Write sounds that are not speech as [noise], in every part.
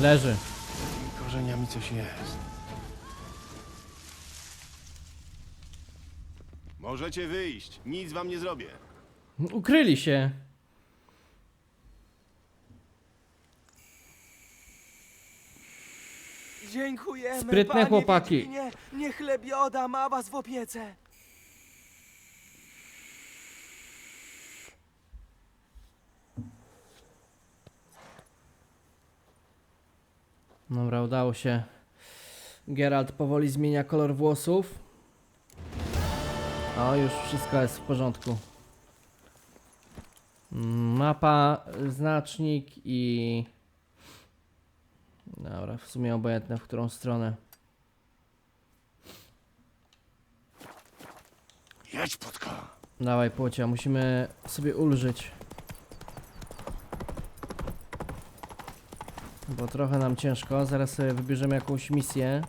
Leży. Tymi korzeniami coś jest. Możecie wyjść. Nic wam nie zrobię. Ukryli się. Dziękujemy, Sprytne panie chłopaki. Wiedźminie. Niech lebioda ma was w opiece. Dobra, udało się. Geralt powoli zmienia kolor włosów. O, już wszystko jest w porządku. Mapa, znacznik i... Dobra, w sumie obojętne w którą stronę. Jedź, Płotka. Dawaj płocia, musimy sobie ulżyć. Bo trochę nam ciężko. Zaraz sobie wybierzemy jakąś misję,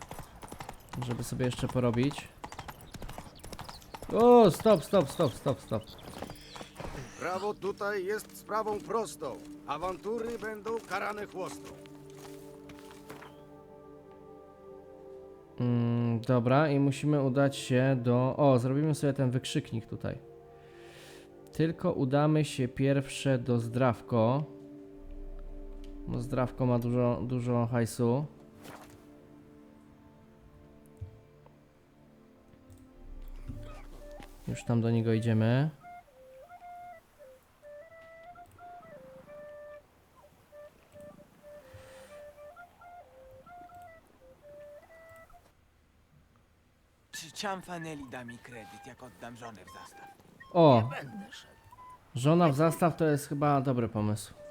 żeby sobie jeszcze porobić. O, stop, stop, stop, stop, stop. Prawo tutaj jest sprawą prostą. Awantury będą karane chłostą. Mm, dobra, i musimy udać się do. O, zrobimy sobie ten wykrzyknik tutaj. Tylko udamy się pierwsze do zdrawko. Bo zdrawko ma dużo, dużo hajsu. Już tam do niego idziemy. Czy Ciamfanelli da mi kredyt, jak oddam żonę w zastaw? O! Żona w zastaw to jest chyba dobry pomysł.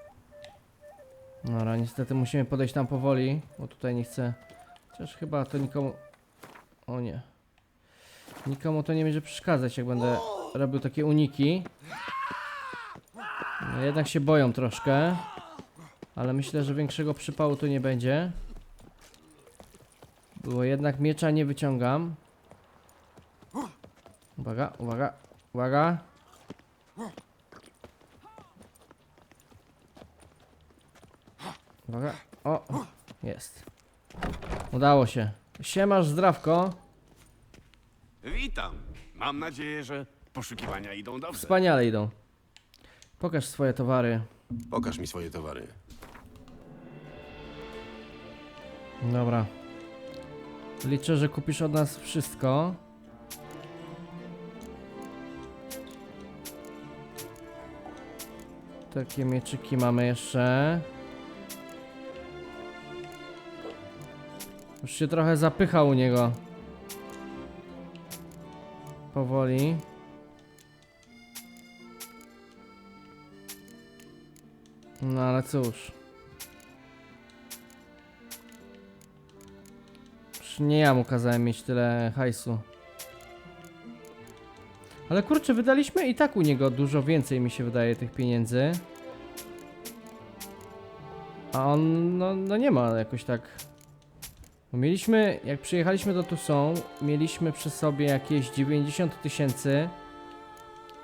Dobra, niestety musimy podejść tam powoli, bo tutaj nie chcę. Chociaż chyba to nikomu. O nie. Nikomu to nie będzie przeszkadzać, jak będę robił takie uniki. No, jednak się boją troszkę. Ale myślę, że większego przypału tu nie będzie. Bo jednak miecza nie wyciągam. Uwaga, uwaga, uwaga. Uwaga. O, jest. Udało się. Siemasz zdrawko. Witam. Mam nadzieję, że poszukiwania idą dobrze. Wspaniale idą. Pokaż swoje towary. Pokaż mi swoje towary. Dobra. Liczę, że kupisz od nas wszystko. Takie mieczyki mamy jeszcze. Już się trochę zapycha u niego. Powoli. No ale cóż. Już nie ja mu kazałem mieć tyle hajsu. Ale kurczę, wydaliśmy i tak u niego dużo więcej mi się wydaje tych pieniędzy. A on, no, no nie ma jakoś tak. Bo mieliśmy, jak przyjechaliśmy do Tucson, mieliśmy przy sobie jakieś 90 000 tysięcy.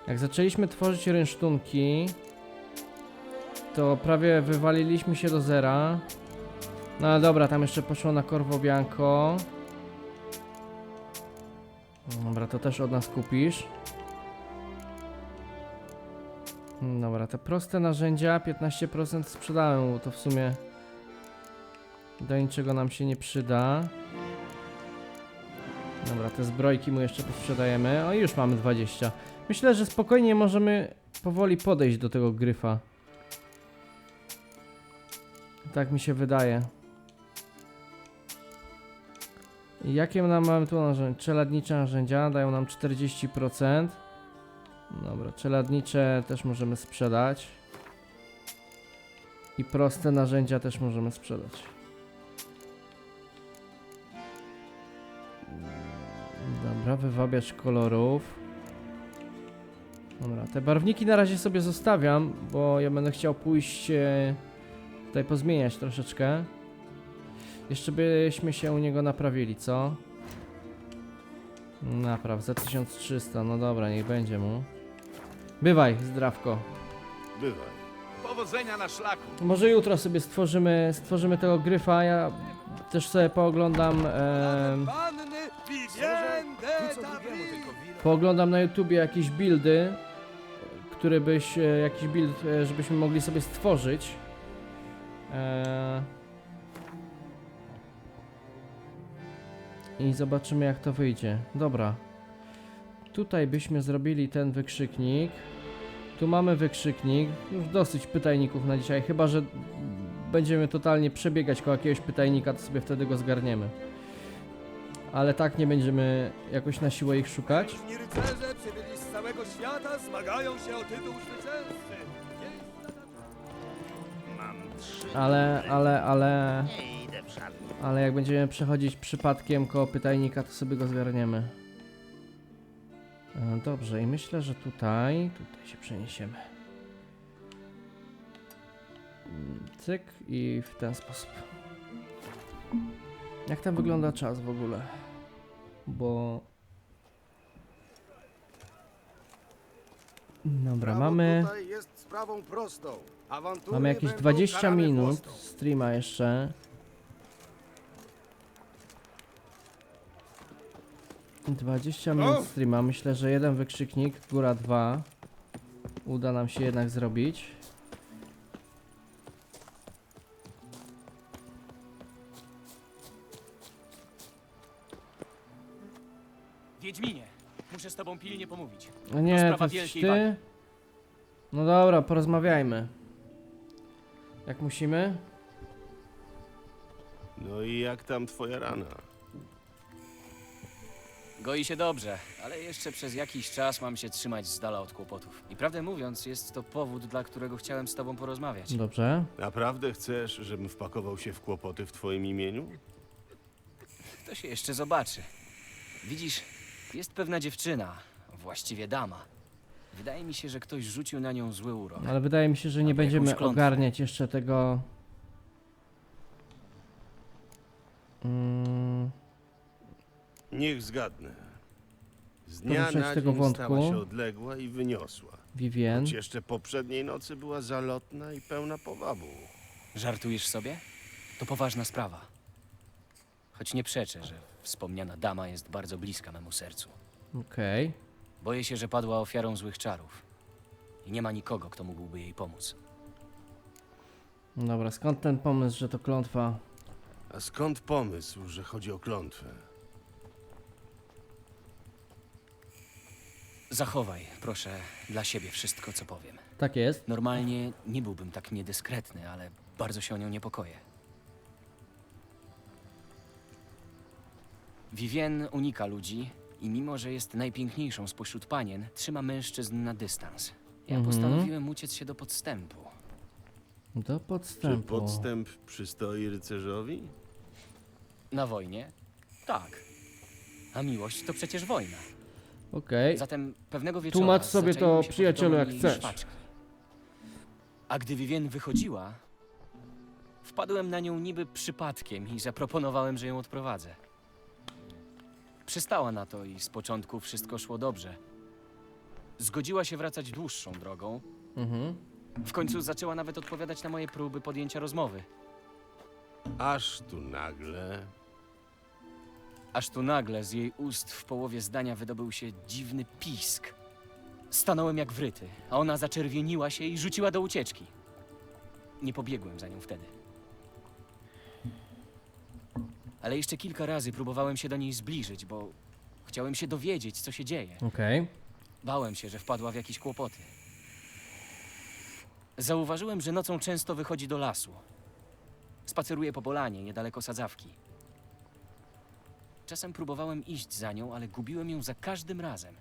Jak zaczęliśmy tworzyć rynsztunki, to prawie wywaliliśmy się do zera. No ale dobra, tam jeszcze poszło na Corvo Bianco. Dobra, to też od nas kupisz. Dobra, te proste narzędzia 15% sprzedałem, bo to w sumie do niczego nam się nie przyda. Dobra, te zbrojki mu jeszcze sprzedajemy. O, już mamy 20. Myślę, że spokojnie możemy powoli podejść do tego gryfa. Tak mi się wydaje. Jakie nam mamy tu narzędzia? Czeladnicze narzędzia dają nam 40%. Dobra, czeladnicze też możemy sprzedać. I proste narzędzia też możemy sprzedać. Wywabiacz kolorów. Dobra, te barwniki na razie sobie zostawiam, bo ja będę chciał pójść e, tutaj pozmieniać troszeczkę. Jeszcze byśmy się u niego naprawili, co? Napraw za 1300, no dobra, niech będzie mu. Bywaj, zdrawko. Bywaj. Powodzenia na szlaku. Może jutro sobie stworzymy, stworzymy tego gryfa, ja też sobie pooglądam, pooglądam na YouTubie jakieś buildy, które byś, e, jakiś build, e, żebyśmy mogli sobie stworzyć. E, I zobaczymy jak to wyjdzie. Dobra. Tutaj byśmy zrobili ten wykrzyknik. Tu mamy wykrzyknik. Już dosyć pytajników na dzisiaj. Chyba, że będziemy totalnie przebiegać koło jakiegoś pytajnika, to sobie wtedy go zgarniemy. Ale tak nie będziemy jakoś na siłę ich szukać. Mężni rycerze przybyli z całego świata, zmagają się o tytuł zwycięzcy. Mam trzy. Ale, ale, ale... Nie idę w żadną. Ale jak będziemy przechodzić przypadkiem koło pytajnika, to sobie go zgarniemy. E, Dobrze, i myślę, że tutaj, tutaj się przeniesiemy. Mm, Cyk i w ten sposób. Jak tam wygląda czas w ogóle? Bo... Dobra, mamy... tutaj jest sprawą prostą. Awantury Mamy jakieś będą 20 karane minut streama jeszcze. 20 minut streama. Myślę, że jeden wykrzyknik, góra dwa. Uda nam się jednak zrobić. Tobą pilnie pomówić. No nie, sprawa to jesteś wielkiej ty? wagi. No dobra, porozmawiajmy. Jak musimy? No i jak tam twoja rana? Goi się dobrze, ale jeszcze przez jakiś czas mam się trzymać z dala od kłopotów. I prawdę mówiąc, jest to powód, dla którego chciałem z tobą porozmawiać. Dobrze. Naprawdę chcesz, żebym wpakował się w kłopoty w twoim imieniu? To się jeszcze zobaczy. Widzisz, jest pewna dziewczyna, właściwie dama. Wydaje mi się, że ktoś rzucił na nią zły urok. Ale wydaje mi się, że nie Albo jakąś będziemy klątwę. ogarniać jeszcze tego. Mm, Niech zgadnę. Z dnia Poruszać na tego dzień wątku. stała się odległa i wyniosła. Vivien. Choć jeszcze poprzedniej nocy była zalotna i pełna powabu. Żartujesz sobie? To poważna sprawa. Choć nie przeczę, że wspomniana dama jest bardzo bliska memu sercu. Okej. Boję się, że padła ofiarą złych czarów. I nie ma nikogo, kto mógłby jej pomóc. Dobra, skąd ten pomysł, że to klątwa? A skąd pomysł, że chodzi o klątwę? Zachowaj, proszę, dla siebie wszystko, co powiem. Tak jest. Normalnie nie byłbym tak niedyskretny, ale bardzo się o nią niepokoję. Vivien unika ludzi i mimo, że jest najpiękniejszą spośród panien, trzyma mężczyzn na dystans. Ja Mhm. postanowiłem uciec się do podstępu. Do Czy podstępu. podstęp przystoi rycerzowi? Na wojnie? Tak. A miłość to przecież wojna. Okej. Zatem pewnego wieczoru. Tłumacz sobie to, przyjacielu, jak chcesz. A gdy Vivien wychodziła, wpadłem na nią niby przypadkiem i zaproponowałem, że ją odprowadzę. Przystała na to i z początku wszystko szło dobrze. Zgodziła się wracać dłuższą drogą. Mhm. W końcu zaczęła nawet odpowiadać na moje próby podjęcia rozmowy. Aż tu nagle. Aż tu nagle z jej ust w połowie zdania wydobył się dziwny pisk. Stanąłem jak wryty, a ona zaczerwieniła się i rzuciła do ucieczki. Nie pobiegłem za nią wtedy. Ale jeszcze kilka razy próbowałem się do niej zbliżyć, bo chciałem się dowiedzieć, co się dzieje. Okej. Bałem się, że wpadła w jakieś kłopoty. Zauważyłem, że nocą często wychodzi do lasu. Spaceruje po polanie, niedaleko sadzawki. Czasem próbowałem iść za nią, ale gubiłem ją za każdym razem.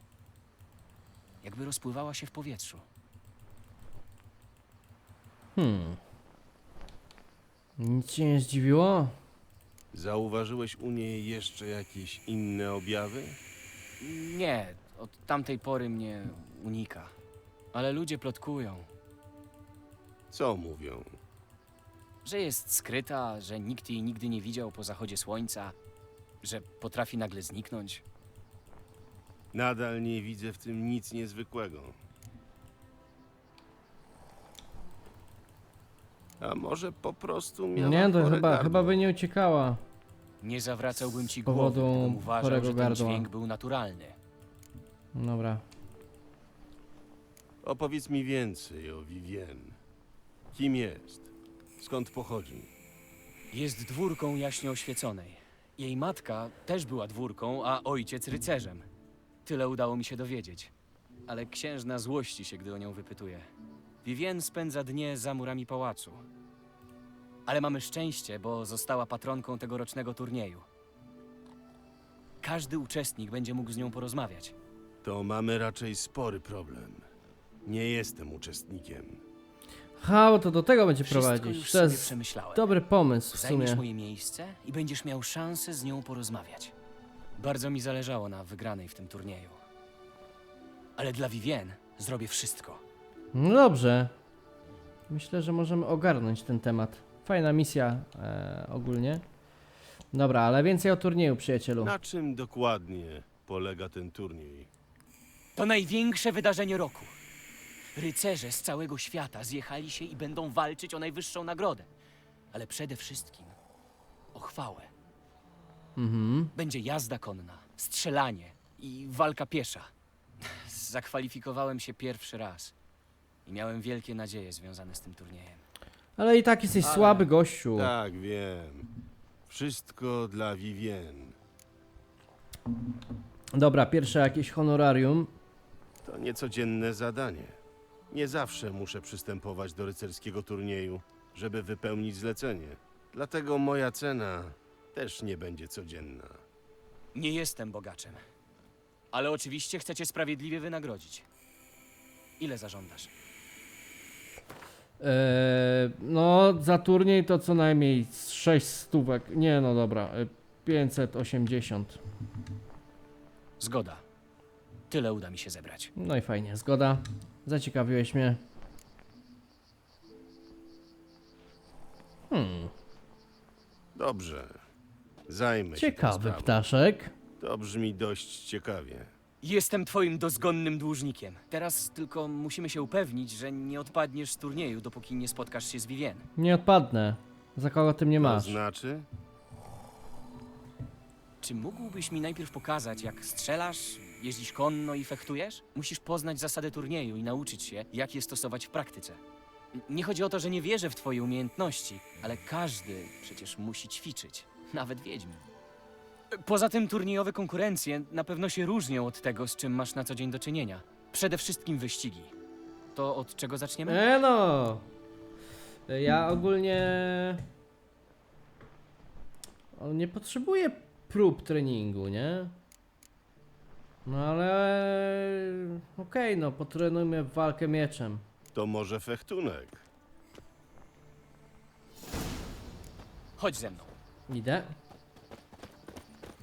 Jakby rozpływała się w powietrzu. Hmm. Nic cię nie zdziwiło? Zauważyłeś u niej jeszcze jakieś inne objawy? Nie, od tamtej pory mnie unika. Ale ludzie plotkują, Co mówią? że jest skryta, że nikt jej nigdy nie widział po zachodzie słońca, że potrafi nagle zniknąć. Nadal nie widzę w tym nic niezwykłego. A może po prostu miała Nie, to chore chyba, gardło? chyba by nie uciekała. Nie zawracałbym ci powodu głowy, gdybym uważał, chorego że ten gardła. dźwięk był naturalny. Dobra. Opowiedz mi więcej o Vivien. Kim jest? Skąd pochodzi? Jest dwórką jaśnie oświeconej. Jej matka też była dwórką, a ojciec rycerzem. Tyle udało mi się dowiedzieć. Ale księżna złości się, gdy o nią wypytuje. Vivien spędza dnie za murami pałacu. Ale mamy szczęście, bo została patronką tegorocznego turnieju. Każdy uczestnik będzie mógł z nią porozmawiać. To mamy raczej spory problem. Nie jestem uczestnikiem. Ha, bo to do tego będzie Wszystko prowadzić. już To sobie jest przemyślałem. dobry pomysł w Zajmiesz sumie. moje miejsce i będziesz miał szansę z nią porozmawiać. Bardzo mi zależało na wygranej w tym turnieju. Ale dla Vivien zrobię wszystko. No dobrze. Myślę, że możemy ogarnąć ten temat. Fajna misja e, ogólnie. Dobra, ale więcej o turnieju, przyjacielu. Na czym dokładnie polega ten turniej? To największe wydarzenie roku. Rycerze z całego świata zjechali się i będą walczyć o najwyższą nagrodę. Ale przede wszystkim o chwałę. Mhm. Będzie jazda konna, strzelanie i walka piesza. Zakwalifikowałem się pierwszy raz i miałem wielkie nadzieje związane z tym turniejem. Ale i tak jesteś Ale- słaby gościu. Tak, wiem. Wszystko dla Vivien. Dobra, pierwsze jakieś honorarium. To niecodzienne zadanie. Nie zawsze muszę przystępować do rycerskiego turnieju, żeby wypełnić zlecenie. Dlatego moja cena też nie będzie codzienna. Nie jestem bogaczem, ale oczywiście chcę cię sprawiedliwie wynagrodzić. Ile zażądasz? Eee, no, za turniej to co najmniej z 6 stówek. Nie, no dobra. e, 580. Zgoda. Tyle uda mi się zebrać. No i fajnie, zgoda. Zaciekawiłeś mnie. Hmm, Dobrze. Zajmę się tą ciekawy sprawą. ptaszek. To brzmi dość ciekawie. Jestem twoim dozgonnym dłużnikiem. Teraz tylko musimy się upewnić, że nie odpadniesz z turnieju, dopóki nie spotkasz się z Vivien. Nie odpadnę. Za kogo ty mnie To masz? znaczy? Czy mógłbyś mi najpierw pokazać, jak strzelasz, jeździsz konno i fechtujesz? Musisz poznać zasady turnieju i nauczyć się, jak je stosować w praktyce. N- Nie chodzi o to, że nie wierzę w twoje umiejętności, ale każdy przecież musi ćwiczyć, nawet wiedźmin. Poza tym turniejowe konkurencje na pewno się różnią od tego, z czym masz na co dzień do czynienia. Przede wszystkim wyścigi. To od czego zaczniemy? E no. Ja ogólnie... On nie potrzebuje prób treningu, nie? No ale... Okej, no potrenujmy walkę mieczem. To może fechtunek. Chodź ze mną. Idę.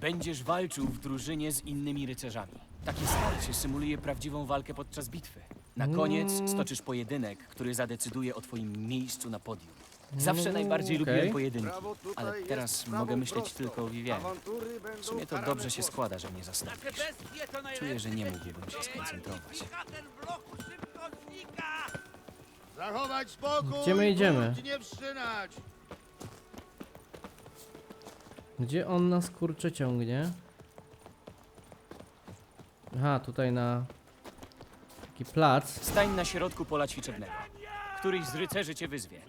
Będziesz walczył w drużynie z innymi rycerzami. Takie starcie symuluje prawdziwą walkę podczas bitwy. Na koniec Mm. stoczysz pojedynek, który zadecyduje o twoim miejscu na podium. Zawsze Mm, najbardziej okej. lubiłem pojedynki, Prawo tutaj ale jest teraz sprawą mogę myśleć prostą. tylko o. Awantury będą W sumie to karane dobrze się składa, że mnie zastąpisz. Czuję, że nie mógłbym się skoncentrować. Zachować spokój! Gdzie my idziemy? nie wszczynać! Gdzie on nas kurczę ciągnie? Aha, tutaj na... Taki plac. Stań na środku pola ćwiczebnego. Któryś z rycerzy cię wyzwie.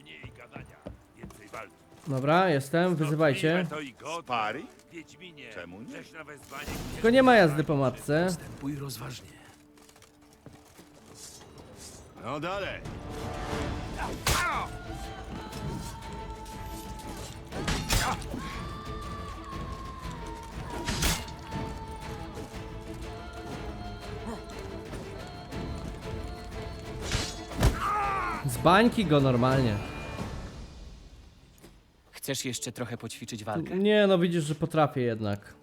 Dobra, jestem, wyzywajcie. Pary? Czemu nie? Tylko nie ma jazdy po matce. Pój rozważnie. No dalej. Bańki go normalnie. Chcesz jeszcze trochę poćwiczyć walkę? Nie, no widzisz, że potrafię jednak.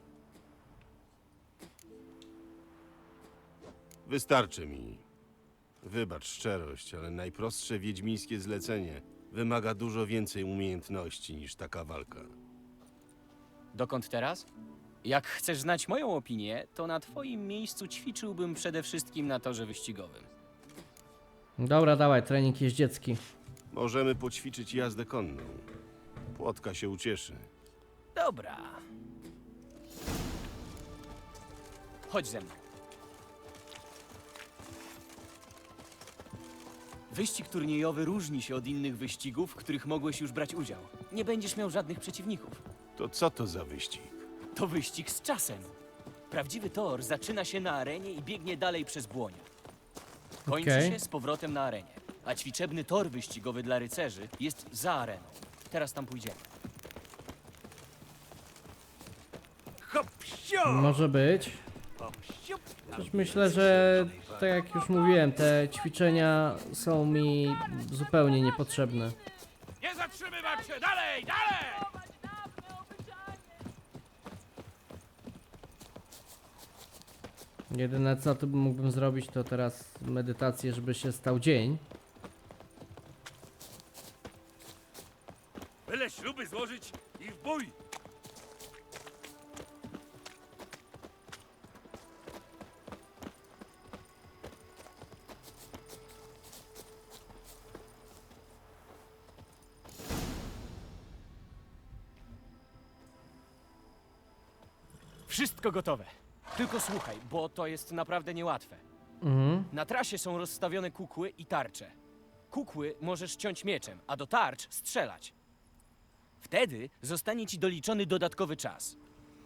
Wystarczy mi. Wybacz szczerość, ale najprostsze wiedźmińskie zlecenie wymaga dużo więcej umiejętności niż taka walka. Dokąd teraz? Jak chcesz znać moją opinię, to na twoim miejscu ćwiczyłbym przede wszystkim na torze wyścigowym. Dobra, dawaj, trening jeździecki. Możemy poćwiczyć jazdę konną. Płotka się ucieszy. Dobra. Chodź ze mną. Wyścig turniejowy różni się od innych wyścigów, w których mogłeś już brać udział. Nie będziesz miał żadnych przeciwników. To co to za wyścig? To wyścig z czasem. Prawdziwy tor zaczyna się na arenie i biegnie dalej przez błonia. Kończy Okej. się z powrotem na arenie. A ćwiczebny tor wyścigowy dla rycerzy jest za areną. Teraz tam pójdziemy. Hop! Może być. Hop, siup. Chociaż myślę, że tak jak już mówiłem, te ćwiczenia są mi zupełnie niepotrzebne. Nie zatrzymywać się! Dalej, dalej! Jedyne co tu mógłbym zrobić to teraz medytację, żeby się stał dzień. Byle śluby złożyć i w bój! Wszystko gotowe. Bo to jest naprawdę niełatwe. Mhm. Na trasie są rozstawione kukły i tarcze. Kukły możesz ciąć mieczem, a do tarcz strzelać. Wtedy zostanie ci doliczony dodatkowy czas.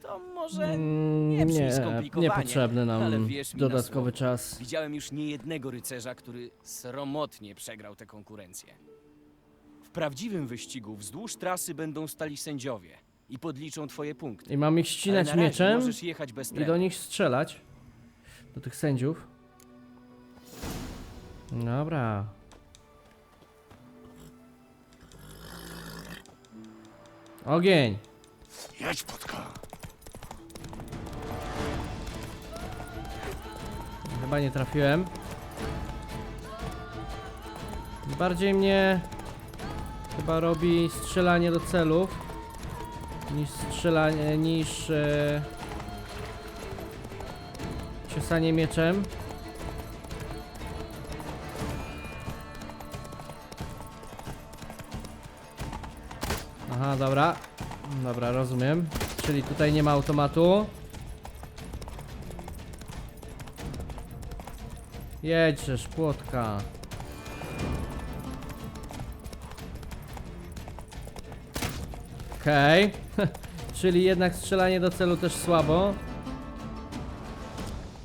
To może Mm, nie brzmi Nie, skomplikowanie, niepotrzebny ale nam wierz mi na dodatkowy słowo. czas. Widziałem już niejednego rycerza, który sromotnie przegrał tę konkurencję. W prawdziwym wyścigu wzdłuż trasy będą stali sędziowie i podliczą twoje punkty. I mam ich Ale ścinać na razie mieczem możesz jechać bez i do nich strzelać. Do tych sędziów. Dobra. Ogień! Jedź! Chyba nie trafiłem. Bardziej mnie chyba robi strzelanie do celów niż strzelanie, niż e, ciosanie mieczem. Aha, dobra. Dobra, rozumiem. Czyli tutaj nie ma automatu. Jedźesz, płotka. Okej. [laughs] Czyli jednak strzelanie do celu też słabo.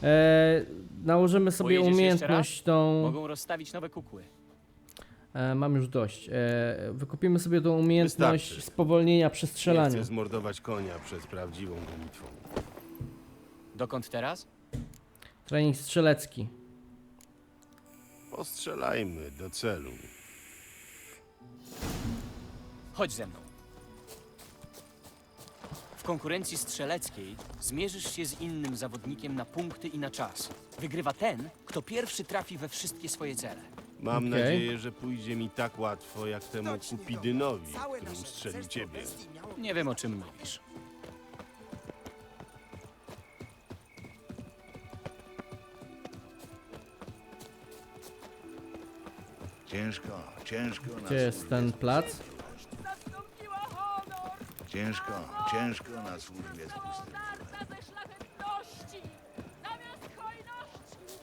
E, nałożymy sobie Pojedziesz jeszcze umiejętność tą. Mogą rozstawić nowe kukły. E, mam już dość. E, wykupimy sobie tą umiejętność Wystarczy. spowolnienia przy Nie strzelaniu. chcę zmordować konia przed prawdziwą gonitwą. Dokąd teraz? Trening strzelecki. Postrzelajmy do celu. Chodź ze mną. W konkurencji strzeleckiej zmierzysz się z innym zawodnikiem na punkty i na czas. Wygrywa ten, kto pierwszy trafi we wszystkie swoje cele. Mam Okej. nadzieję, że pójdzie mi tak łatwo jak temu Kupidynowi, Całe który nasze ustrzelił rycerstwo ciebie. Nie wiem o czym mówisz. Ciężko, ciężko na Gdzie jest ten plac? Ciężko, ciężko na służbie z pustyni. Starta ze szlachetności! Zamiast hojności!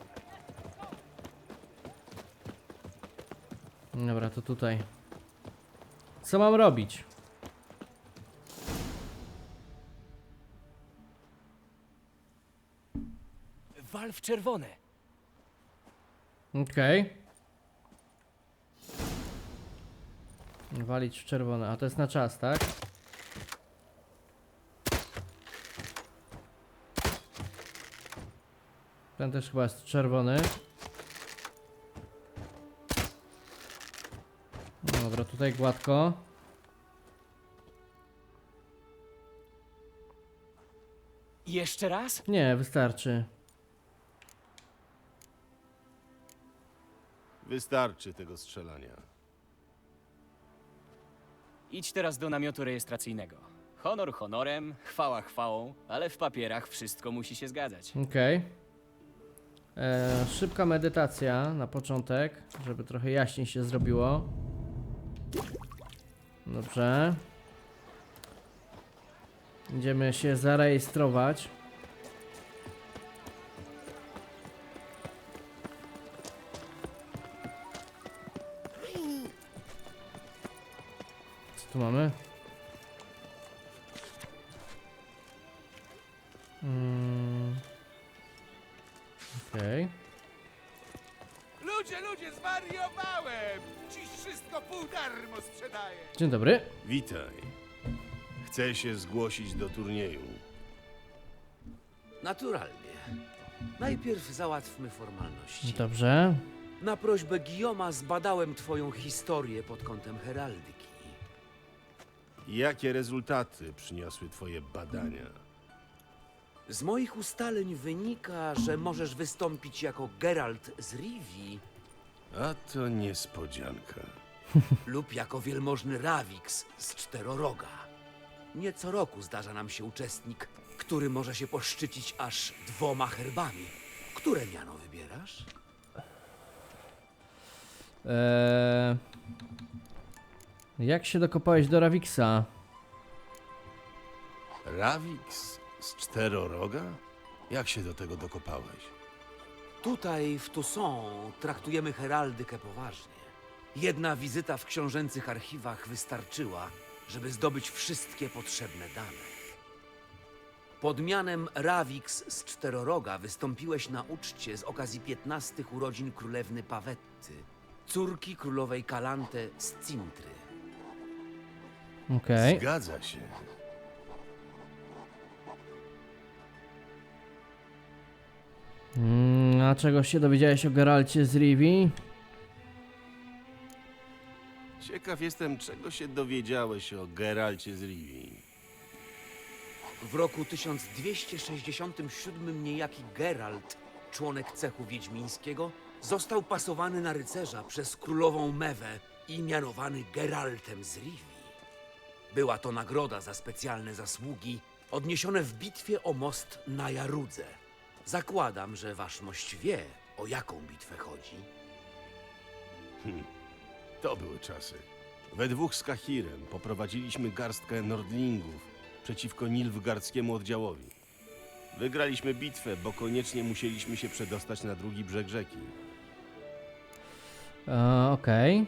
Dobra, to tutaj. Co mam robić? Wal w czerwone. Okej. Walić w czerwone, a to jest na czas, tak? Ten też chyba jest czerwony. No Dobra, tutaj gładko. Jeszcze raz? Nie, wystarczy. Wystarczy tego strzelania. Idź teraz do namiotu rejestracyjnego. Honor honorem, chwała chwałą, ale w papierach wszystko musi się zgadzać. Okej. E, Szybka medytacja na początek, żeby trochę jaśniej się zrobiło. Dobrze. Idziemy się zarejestrować. Co tu mamy? Dzień dobry. Witaj. Chcę się zgłosić do turnieju. Naturalnie. Najpierw załatwmy formalności. Dobrze. Na prośbę Guillaume'a zbadałem twoją historię pod kątem heraldyki. Jakie rezultaty przyniosły twoje badania? Z moich ustaleń wynika, że możesz wystąpić jako Geralt z Rivii A to niespodzianka. [laughs] lub jako wielmożny Ravix z Czteroroga. Nie co roku zdarza nam się uczestnik, który może się poszczycić aż dwoma herbami. Które miano wybierasz? Eee... Jak się dokopałeś do Raviksa? Ravix z czteroroga? Jak się do tego dokopałeś? Tutaj w Toussaint traktujemy heraldykę poważnie. Jedna wizyta w książęcych archiwach wystarczyła, żeby zdobyć wszystkie potrzebne dane. Pod mianem Ravix z Czteroroga wystąpiłeś na uczcie z okazji 15 urodzin królewny Pawetty, córki królowej Kalante z Cintry. Okej. Zgadza się. Mm, a czego się dowiedziałeś o Geralcie z Rivii? Ciekaw jestem, czego się dowiedziałeś o Geralcie z Rivii. W roku 1267 niejaki Geralt, członek cechu wiedźmińskiego, został pasowany na rycerza przez królową Mewę i mianowany Geraltem z Rivii. Była to nagroda za specjalne zasługi odniesione w bitwie o most na Jarudze. Zakładam, że wasz mość wie, o jaką bitwę chodzi. To były czasy. We dwóch z Kahirem poprowadziliśmy garstkę Nordlingów przeciwko Nilfgardzkiemu oddziałowi. Wygraliśmy bitwę, bo koniecznie musieliśmy się przedostać na drugi brzeg rzeki. E, Okej.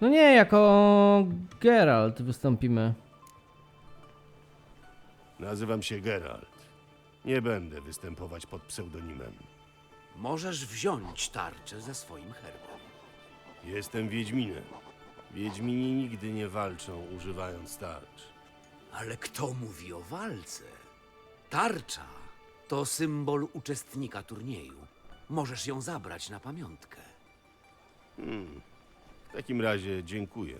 No nie, jako Geralt wystąpimy. Nazywam się Geralt. Nie będę występować pod pseudonimem. Możesz wziąć tarczę ze swoim herbem. Jestem Wiedźminem. Wiedźmini nigdy nie walczą używając tarcz. Ale kto mówi o walce? Tarcza to symbol uczestnika turnieju. Możesz ją zabrać na pamiątkę. W takim razie dziękuję.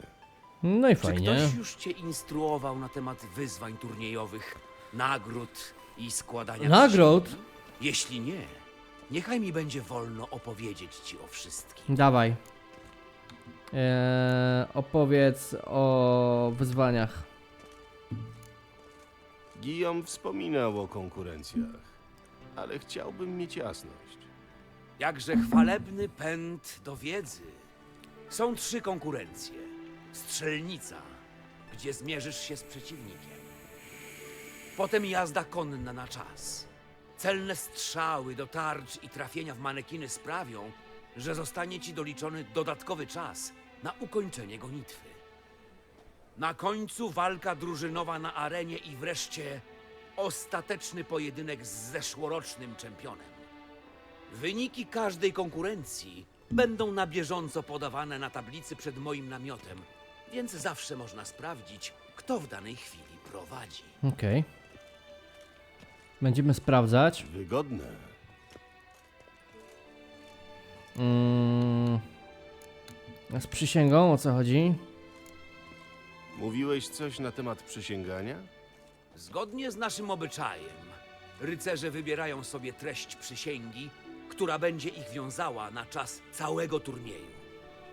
No i Czy fajnie. ktoś już cię instruował na temat wyzwań turniejowych, nagród i składania Nagród? przysięgi? Jeśli nie, niechaj mi będzie wolno opowiedzieć ci o wszystkim. Dawaj. Eee, opowiedz o wyzwaniach. Guillaume wspominał o konkurencjach, ale chciałbym mieć jasność. Jakże chwalebny pęd do wiedzy. Są trzy konkurencje. Strzelnica, gdzie zmierzysz się z przeciwnikiem. Potem jazda konna na czas. Celne strzały do tarcz i trafienia w manekiny sprawią, że zostanie ci doliczony dodatkowy czas na ukończenie gonitwy. Na końcu walka drużynowa na arenie i wreszcie ostateczny pojedynek z zeszłorocznym czempionem. Wyniki każdej konkurencji będą na bieżąco podawane na tablicy przed moim namiotem, więc zawsze można sprawdzić, kto w danej chwili prowadzi. Okej. Będziemy sprawdzać. Wygodne. Mm. Z przysięgą o co chodzi? Mówiłeś coś na temat przysięgania? Zgodnie z naszym obyczajem, rycerze wybierają sobie treść przysięgi, która będzie ich wiązała na czas całego turnieju.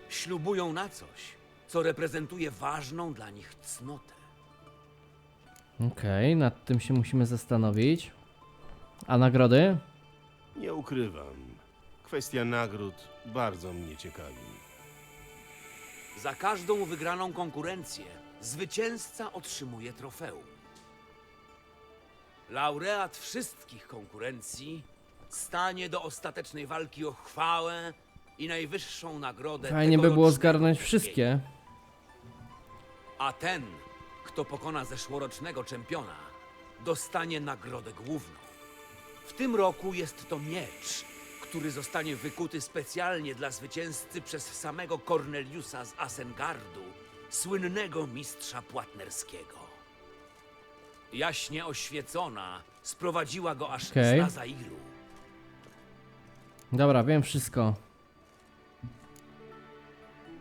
Ślubują na coś, co reprezentuje ważną dla nich cnotę. Okej, nad tym się musimy zastanowić. A nagrody? Nie ukrywam. Kwestia nagród bardzo mnie ciekawi. Za każdą wygraną konkurencję zwycięzca otrzymuje trofeum. Laureat wszystkich konkurencji stanie do ostatecznej walki o chwałę i najwyższą nagrodę. Fajnie by było tegorocznego zgarnąć turnieju. wszystkie. A ten, kto pokona zeszłorocznego czempiona, dostanie nagrodę główną. W tym roku jest to miecz, który zostanie wykuty specjalnie dla zwycięzcy przez samego Corneliusa z Asengardu, słynnego mistrza płatnerskiego. Jaśnie oświecona sprowadziła go aż Okej. z Nazairu. Dobra, wiem wszystko.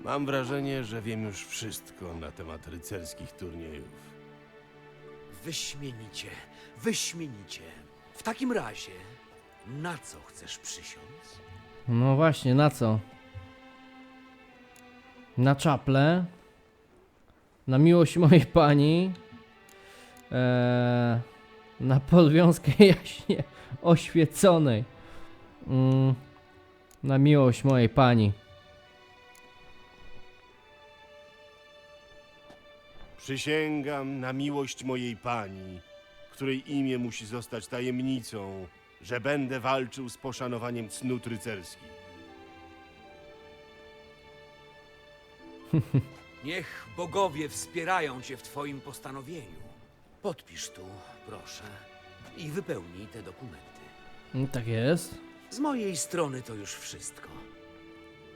Mam wrażenie, że wiem już wszystko na temat rycerskich turniejów. Wyśmienicie, wyśmienicie. W takim razie, na co chcesz przysiąc? No właśnie, na co? Na czaple. Na miłość mojej pani. Eee, na podwiązkę [laughs] jaśnie oświeconej. Mm, na miłość mojej pani. Przysięgam na miłość mojej pani, której imię musi zostać tajemnicą, że będę walczył z poszanowaniem cnót rycerskich. [laughs] Niech bogowie wspierają cię w twoim postanowieniu. Podpisz tu, proszę, i wypełnij te dokumenty. Mm, tak jest. Z mojej strony to już wszystko.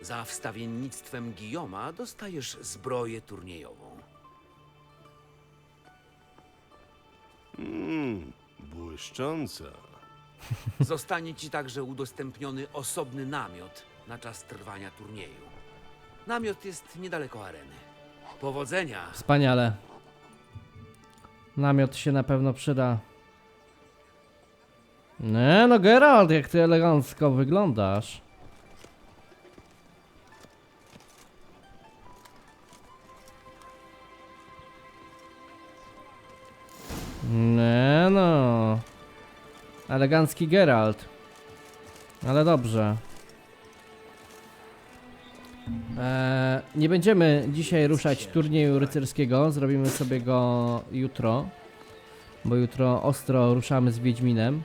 Za wstawiennictwem Gijoma dostajesz zbroję turniejową. Mmm, błyszcząca. [laughs] Zostanie ci także udostępniony osobny namiot na czas trwania turnieju. Namiot jest niedaleko areny. Powodzenia! Wspaniale. Namiot się na pewno przyda. Nie no, Geralt, jak ty elegancko wyglądasz. Elegancki Geralt. Ale dobrze. Eee, nie będziemy dzisiaj ruszać turnieju rycerskiego, zrobimy sobie go jutro. Bo jutro ostro ruszamy z Wiedźminem.